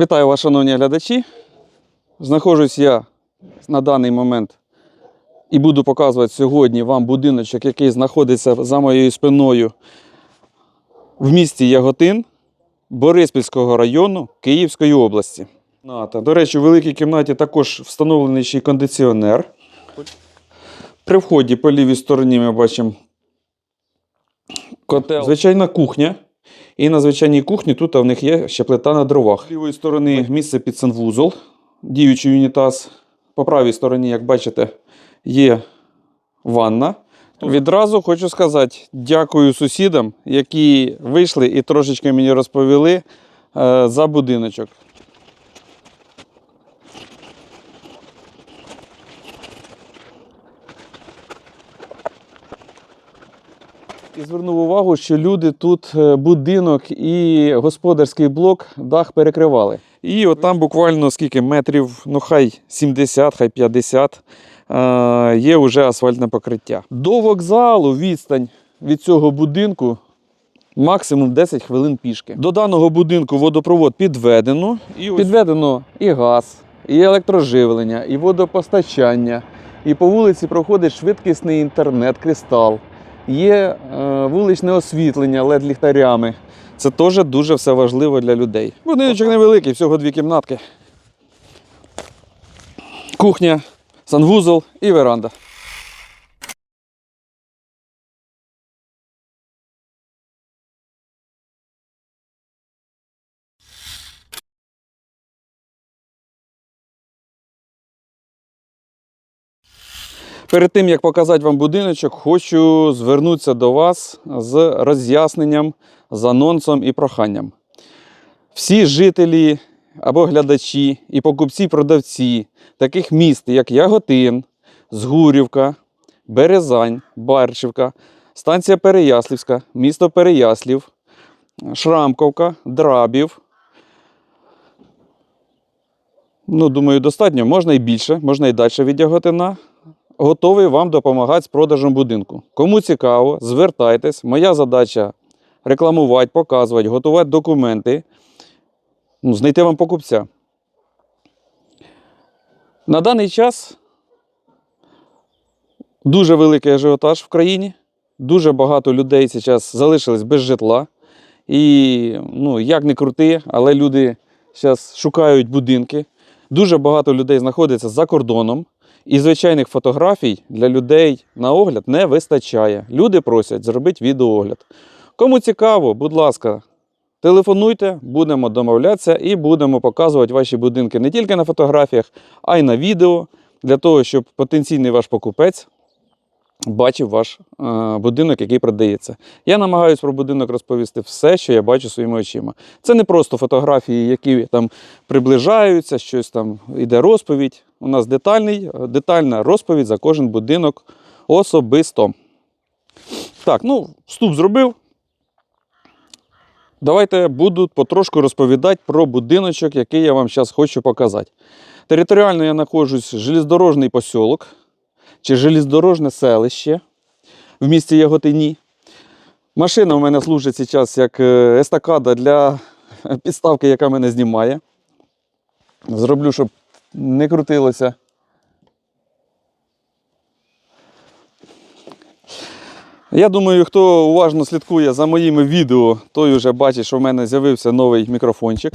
Вітаю вас, шановні глядачі. Знаходжусь я на даний момент і буду показувати сьогодні вам будиночок, який знаходиться за моєю спиною в місті Яготин Бориспільського району Київської області. До речі, у великій кімнаті також встановлений ще й кондиціонер. При вході по лівій стороні ми бачимо котел. Звичайна кухня. І на звичайній кухні тут в них є ще плита на дровах. З лівої сторони місце під санвузол, діючий унітаз. По правій стороні, як бачите, є ванна. Відразу хочу сказати дякую сусідам, які вийшли і трошечки мені розповіли е, за будиночок. І звернув увагу, що люди тут е, будинок і господарський блок дах перекривали. І от там буквально скільки метрів, ну хай 70, хай 50, е, є вже асфальтне покриття. До вокзалу відстань від цього будинку максимум 10 хвилин пішки. До даного будинку водопровод підведено. І ось... Підведено і газ, і електроживлення, і водопостачання. І по вулиці проходить швидкісний інтернет, кристал. Є е, вуличне освітлення led ліхтарями. Це теж дуже все важливо для людей. Будиночок невеликий, всього дві кімнатки. Кухня, санвузол і веранда. Перед тим як показати вам будиночок, хочу звернутися до вас з роз'ясненням, з анонсом і проханням. Всі жителі або глядачі і покупці-продавці таких міст, як Яготин, Згурівка, Березань, Барчівка, станція Переяслівська, місто Переяслів, Шрамковка, Драбів. Ну, думаю, достатньо, можна і більше, можна і далі від Яготина готовий вам допомагати з продажем будинку. Кому цікаво, звертайтесь. Моя задача рекламувати, показувати, готувати документи, ну, знайти вам покупця. На даний час дуже великий ажіотаж в країні. Дуже багато людей зараз залишились без житла. І, ну, як не крути, але люди зараз шукають будинки. Дуже багато людей знаходиться за кордоном. І звичайних фотографій для людей на огляд не вистачає. Люди просять зробити відеоогляд. Кому цікаво, будь ласка, телефонуйте, будемо домовлятися і будемо показувати ваші будинки не тільки на фотографіях, а й на відео, для того, щоб потенційний ваш покупець бачив ваш е, будинок, який продається. Я намагаюся про будинок розповісти все, що я бачу своїми очима. Це не просто фотографії, які там приближаються, щось там іде розповідь. У нас детальний, детальна розповідь за кожен будинок особисто. Так, ну, вступ зробив. Давайте буду потрошку розповідати про будиночок, який я вам зараз хочу показати. Територіально я знаходжусь в железнодорожний посілок чи железнодорожне селище в місті Яготині. Машина у мене служить зараз як е, естакада для підставки, яка мене знімає. Зроблю, щоб не крутилося. Я думаю, хто уважно слідкує за моїми відео, той вже бачить, що в мене з'явився новий мікрофончик.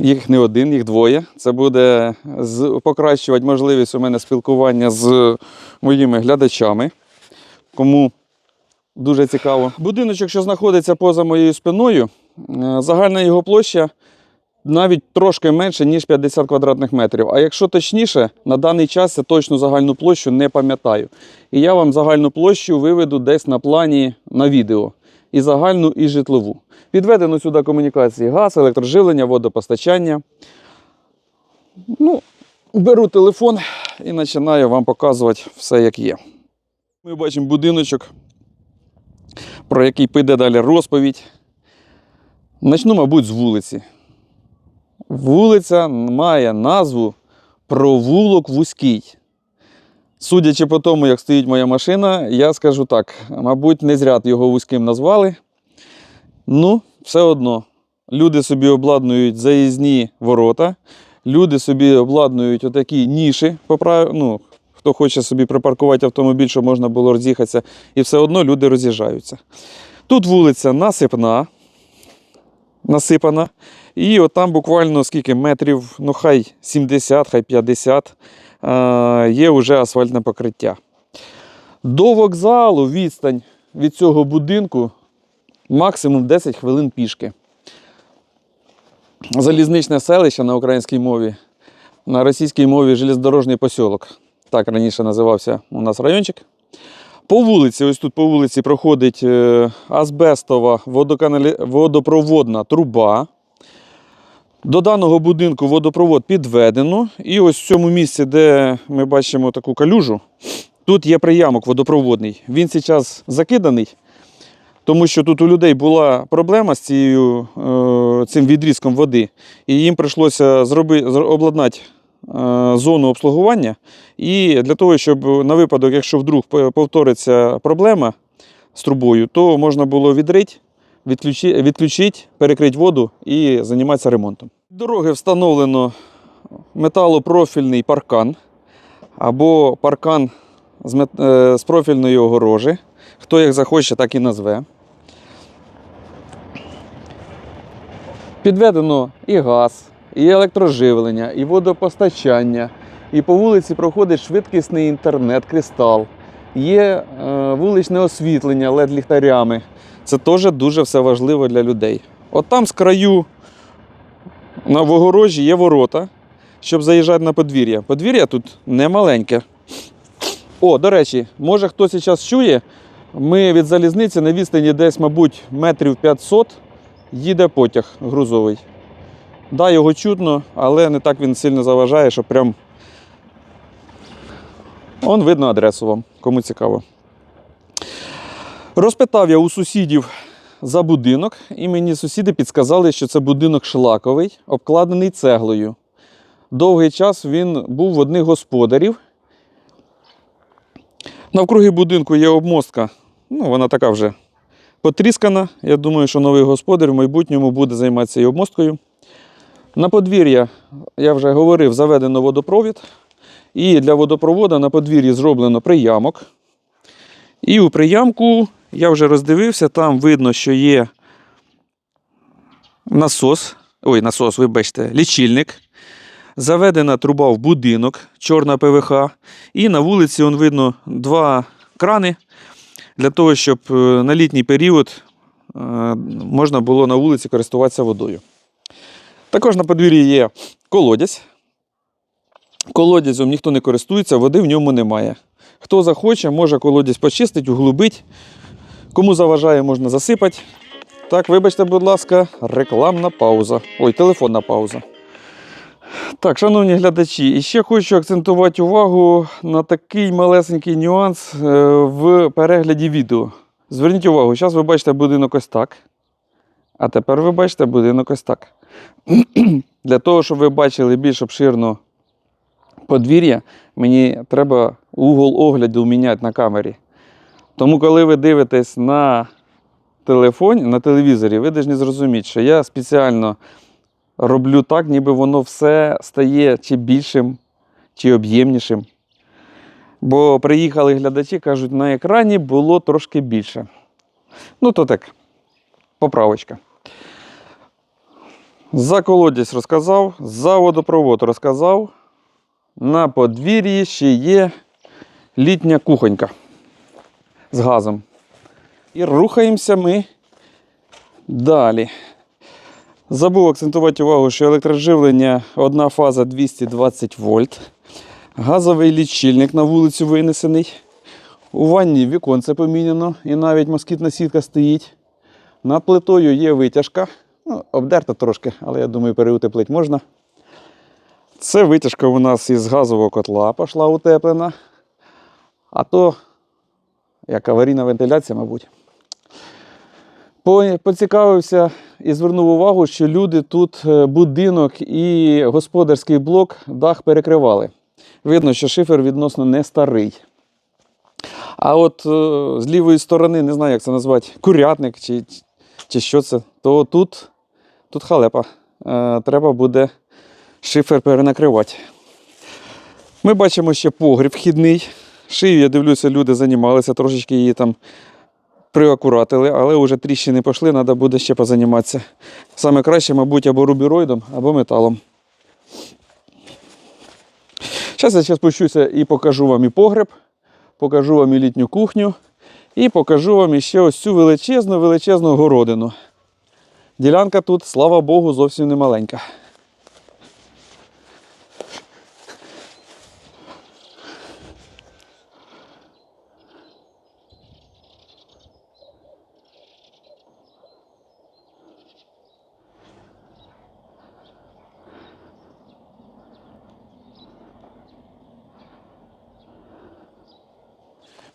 Їх не один, їх двоє. Це буде покращувати можливість у мене спілкування з моїми глядачами. Кому дуже цікаво. Будиночок, що знаходиться поза моєю спиною, е, загальна його площа навіть трошки менше, ніж 50 квадратних метрів. А якщо точніше, на даний час я точну загальну площу не пам'ятаю. І я вам загальну площу виведу десь на плані на відео. І загальну, і житлову. Підведено сюди комунікації газ, електроживлення, водопостачання. Ну, беру телефон і починаю вам показувати все, як є. Ми бачимо будиночок, про який піде далі розповідь. Начну, мабуть, з вулиці. Вулиця має назву Провулок Вузький. Судячи по тому, як стоїть моя машина, я скажу так: мабуть, не зря його вузьким назвали. Ну, все одно, люди собі обладнують заїзні ворота, люди собі обладнують отакі ніші, ну, хто хоче собі припаркувати автомобіль, щоб можна було роз'їхатися, і все одно люди роз'їжджаються. Тут вулиця насипна, насипана. І от там буквально скільки метрів, ну хай 70, хай 50, е, є вже асфальтне покриття. До вокзалу відстань від цього будинку максимум 10 хвилин пішки. Залізничне селище на українській мові, на російській мові железнодорожній посілок. Так раніше називався у нас райончик. По вулиці, ось тут по вулиці проходить е, азбестова водопроводна труба. До даного будинку водопровод підведено. І ось в цьому місці, де ми бачимо таку калюжу, тут є приямок водопроводний. Він зараз закиданий, тому що тут у людей була проблема з цією, е, цим відрізком води, і їм прийшлося зроби, обладнати е, зону обслуговування. І для того, щоб на випадок, якщо вдруг повториться проблема з трубою, то можна було відрити, відключити, відключити перекрити воду і займатися ремонтом. Дороги встановлено металопрофільний паркан або паркан з, мет- е, з профільної огорожі. Хто як захоче, так і назве. Підведено і газ, і електроживлення, і водопостачання. І по вулиці проходить швидкісний інтернет, кристал. Є е, вуличне освітлення led ліхтарями. Це теж дуже все важливо для людей. От там з краю на в огорожі є ворота, щоб заїжджати на подвір'я. Подвір'я тут не маленьке. О, до речі, може хтось зараз чує, ми від залізниці на відстані десь, мабуть, метрів 500 їде потяг грузовий. Да, його чутно, але не так він сильно заважає, що прям. Он видно адресу вам, кому цікаво. Розпитав я у сусідів за будинок, і мені сусіди підсказали, що це будинок шлаковий, обкладений цеглою. Довгий час він був в одних господарів. Навкруги будинку є обмостка. Ну, вона така вже потріскана. Я думаю, що новий господар в майбутньому буде займатися і обмосткою. На подвір'я, я вже говорив, заведено водопровід. І для водопроводу на подвір'ї зроблено приямок. І у приямку я вже роздивився, там видно, що є насос. Ой, насос, вибачте, лічильник. Заведена труба в будинок, чорна ПВХ. І на вулиці он видно два крани для того, щоб е, на літній період е, можна було на вулиці користуватися водою. Також на подвір'ї є колодязь. Колодязем ніхто не користується, води в ньому немає. Хто захоче, може колодязь почистити, углубити. Кому заважає, можна засипати. Так, вибачте, будь ласка, рекламна пауза. Ой, телефонна пауза. Так, шановні глядачі, і ще хочу акцентувати увагу на такий малесенький нюанс е, в перегляді відео. Зверніть увагу, зараз ви бачите будинок ось так. А тепер ви бачите будинок ось так. Для того, щоб ви бачили більш обширно подвір'я, мені треба угол огляду міняти на камері. Тому, коли ви дивитесь на телефоні, на телевізорі, ви повинні зрозуміти, що я спеціально роблю так, ніби воно все стає чи більшим, чи об'ємнішим. Бо приїхали глядачі, кажуть, на екрані було трошки більше. Ну, то так, поправочка. За колодязь розказав, за водопровод розказав. На подвір'ї ще є літня кухонька з газом. І рухаємося ми далі. Забув акцентувати увагу, що електроживлення одна фаза 220 вольт. Газовий лічильник на вулицю винесений. У ванні віконце поміняно і навіть москітна сітка стоїть. Над плитою є витяжка. Ну, обдерта трошки, але я думаю, переутеплити можна. Це витяжка у нас із газового котла пішла утеплена. А то як аварійна вентиляція, мабуть. Поцікавився і звернув увагу, що люди тут е, будинок і господарський блок дах перекривали. Видно, що шифер відносно не старий. А от е, з лівої сторони, не знаю, як це назвати, курятник чи, чи що це, то тут, тут халепа. Е, треба буде шифер перенакривати. Ми бачимо ще погріб вхідний. Шию, я дивлюся, люди займалися, трошечки її там приакуратили, але вже тріщини пішли, треба буде ще позаніматися. Саме краще, мабуть, або рубіроїдом, або металом. Зараз я ще спущуся і покажу вам і погреб, покажу вам і літню кухню, і покажу вам іще ось цю величезну величезну городину. Ділянка тут, слава Богу, зовсім не маленька.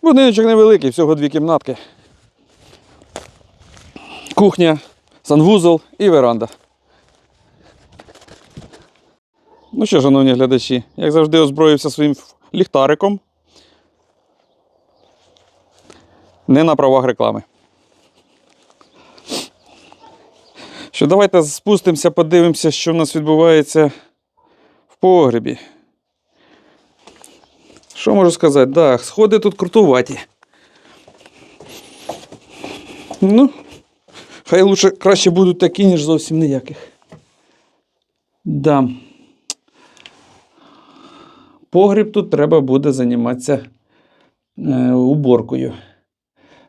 Будиночок невеликий, всього дві кімнатки. Кухня, санвузол і веранда. Ну що, шановні глядачі, як завжди озброївся своїм ліхтариком. Не на правах реклами. Що давайте спустимося, подивимося, що в нас відбувається в погребі. Що можу сказати? Да, сходи тут крутуваті. Ну, хай лучше краще будуть такі, ніж зовсім ніяких. Да. Погріб тут треба буде займатися е, уборкою.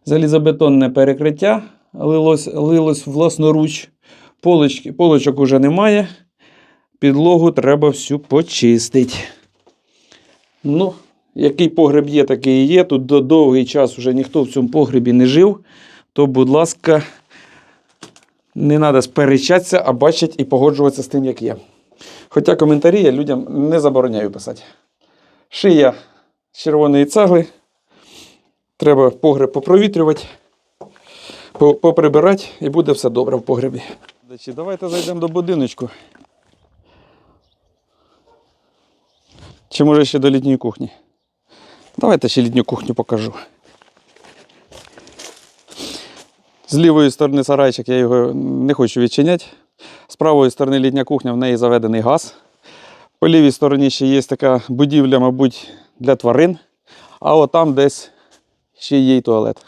Залізобетонне перекриття лилось, лилось власноруч. Полочки, полочок уже немає. Підлогу треба всю почистити. Ну, який погреб є, такий і є. Тут до довгий час вже ніхто в цьому погребі не жив. То, будь ласка, не треба сперечатися, а бачить і погоджуватися з тим, як є. Хоча коментарі я людям не забороняю писати. Шия з червоної цегли. Треба погреб попровітрювати, поприбирати і буде все добре в погребі. Давайте зайдемо до будиночку. Чи може ще до літньої кухні? Давайте ще літню кухню покажу. З лівої сторони сарайчик, я його не хочу відчиняти. З правої сторони літня кухня, в неї заведений газ. По лівій стороні ще є така будівля, мабуть, для тварин. А от там десь ще є й туалет.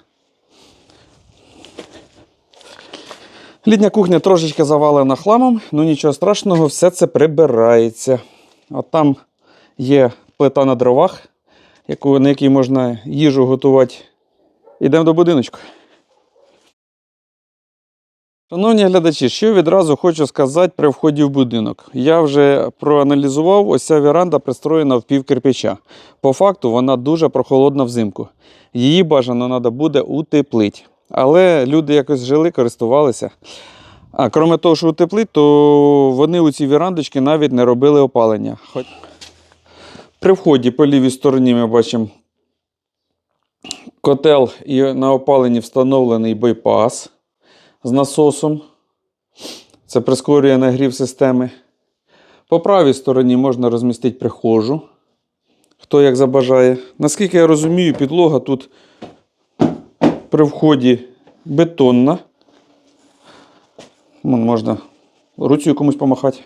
Літня кухня трошечки завалена хламом, ну нічого страшного, все це прибирається. От там є плита на дровах, на якій можна їжу готувати. Йдемо до будиночку. Шановні глядачі, що відразу хочу сказати при вході в будинок. Я вже проаналізував, ось ця веранда пристроєна в пів кирпича. По факту вона дуже прохолодна взимку. Її бажано треба буде утеплити. Але люди якось жили, користувалися. А крім того, що утеплить, то вони у ці вірандочки навіть не робили опалення. При вході по лівій стороні ми бачимо котел і на опаленні встановлений байпас з насосом. Це прискорює нагрів системи. По правій стороні можна розмістити прихожу, хто як забажає. Наскільки я розумію, підлога тут при вході бетонна. Можна руцею комусь помахати.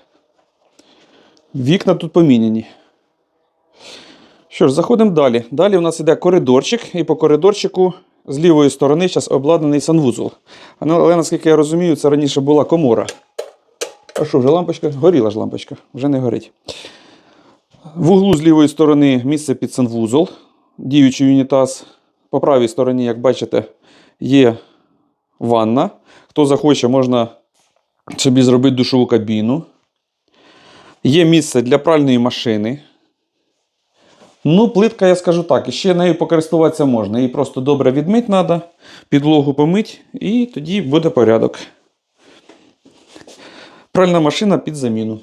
Вікна тут поміняні. Що ж, заходимо далі. Далі у нас іде коридорчик, і по коридорчику з лівої сторони зараз обладнаний санвузол. Ну, Але наскільки я розумію, це раніше була комора. А що, вже лампочка? Горіла ж лампочка, вже не горить. В углу з лівої сторони місце під санвузол, діючий унітаз. По правій стороні, як бачите, є ванна. Хто захоче, можна собі зробити душову кабіну. Є місце для пральної машини. Ну, плитка, я скажу так, ще нею покористуватися можна. Її просто добре відмити треба, підлогу помити, і тоді буде порядок. Пральна машина під заміну.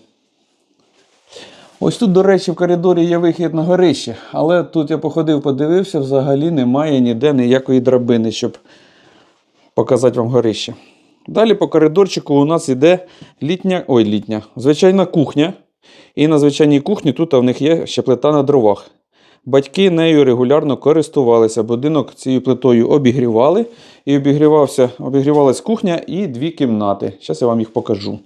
Ось тут, до речі, в коридорі є вихід на горище, але тут я походив, подивився, взагалі немає ніде ніякої драбини, щоб показати вам горище. Далі по коридорчику у нас йде літня, ой, літня, звичайна кухня. І на звичайній кухні тут в них є ще плита на дровах. Батьки нею регулярно користувалися. Будинок цією плитою обігрівали. І обігрівався, обігрівалась кухня і дві кімнати. Зараз я вам їх покажу.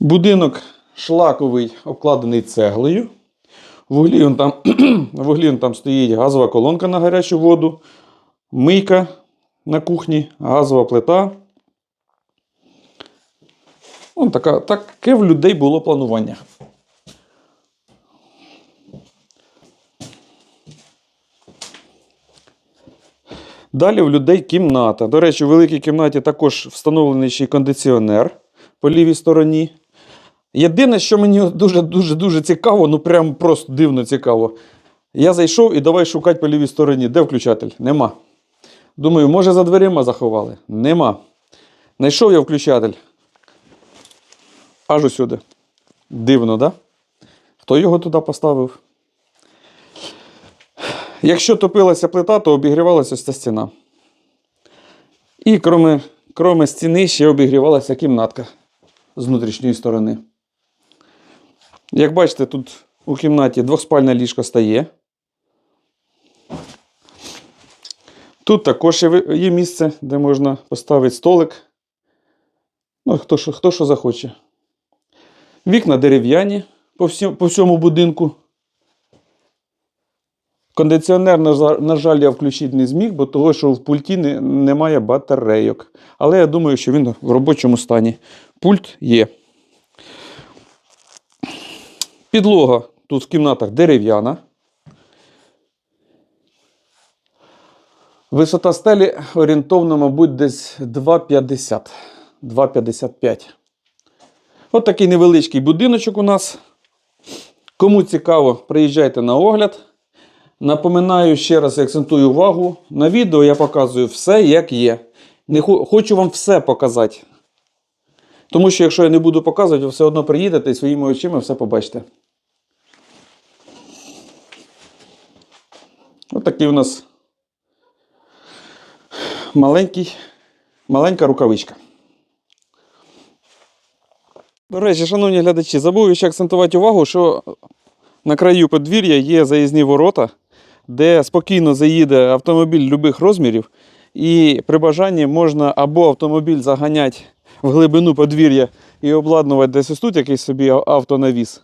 Будинок шлаковий, обкладений цеглею. В углі, он там, в углі он там стоїть газова колонка на гарячу воду, мийка на кухні, газова плита. Вон така, таке в людей було планування. Далі в людей кімната. До речі, у великій кімнаті також встановлений ще й кондиціонер по лівій стороні. Єдине, що мені дуже-дуже дуже цікаво, ну прям просто дивно цікаво. Я зайшов і давай шукати по лівій стороні. Де включатель? Нема. Думаю, може за дверима заховали? Нема. Знайшов я включатель. Аж усюди. Дивно, да? Хто його туди поставив? Якщо топилася плита, то обігрівалася ось ця стіна. І кроме, кроме стіни ще обігрівалася кімнатка з внутрішньої сторони. Як бачите, тут у кімнаті двохспальне ліжко стає. Тут також є місце, де можна поставити столик. Ну, хто що, хто що захоче. Вікна дерев'яні по всьому будинку. Кондиціонер, на жаль, я включити не зміг, бо того, що в пульті немає батарейок. Але я думаю, що він в робочому стані. Пульт є. Підлога тут в кімнатах дерев'яна. Висота стелі орієнтовно, мабуть, десь 2,50. 2,55. От такий невеличкий будиночок у нас. Кому цікаво, приїжджайте на огляд. Напоминаю ще раз і акцентую увагу. На відео я показую все, як є. Не хо- хочу вам все показати. Тому що якщо я не буду показувати, ви все одно приїдете і своїми очима все побачите. Ось такий у нас маленький, маленька рукавичка. До речі, шановні глядачі, забув ще акцентувати увагу, що на краю подвір'я є заїзні ворота, де спокійно заїде автомобіль любих розмірів, і при бажанні можна або автомобіль заганяти в глибину подвір'я і обладнувати десь тут якийсь собі автонавіс.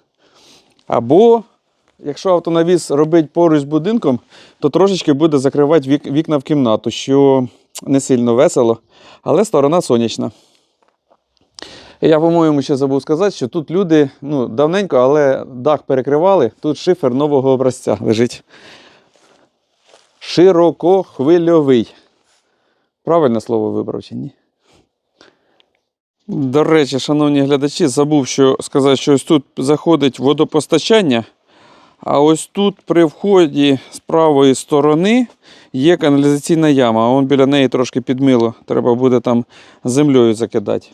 Або, якщо автонавіс робить поруч з будинком, то трошечки буде закривати вік- вікна в кімнату, що не сильно весело, але сторона сонячна. Я, по-моєму, ще забув сказати, що тут люди ну, давненько, але дах перекривали. Тут шифер нового образця лежить. Широкохвильовий. Правильне слово вибрав чи ні? До речі, шановні глядачі, забув що сказати, що ось тут заходить водопостачання. А ось тут при вході з правої сторони є каналізаційна яма. А вон біля неї трошки підмило. Треба буде там землею закидати.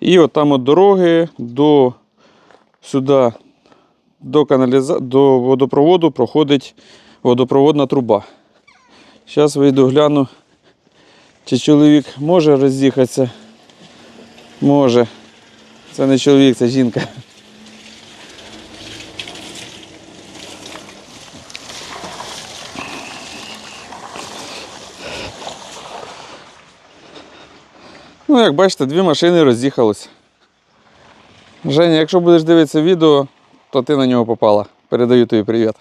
І от там от дороги до сюди, до, каналіза... до водопроводу проходить водопроводна труба. Зараз вийду гляну, чи чоловік може роз'їхатися. Може. Це не чоловік, це жінка. Ну, як бачите, дві машини роз'їхались. Женя, якщо будеш дивитися відео, то ти на нього попала. Передаю тобі привіт.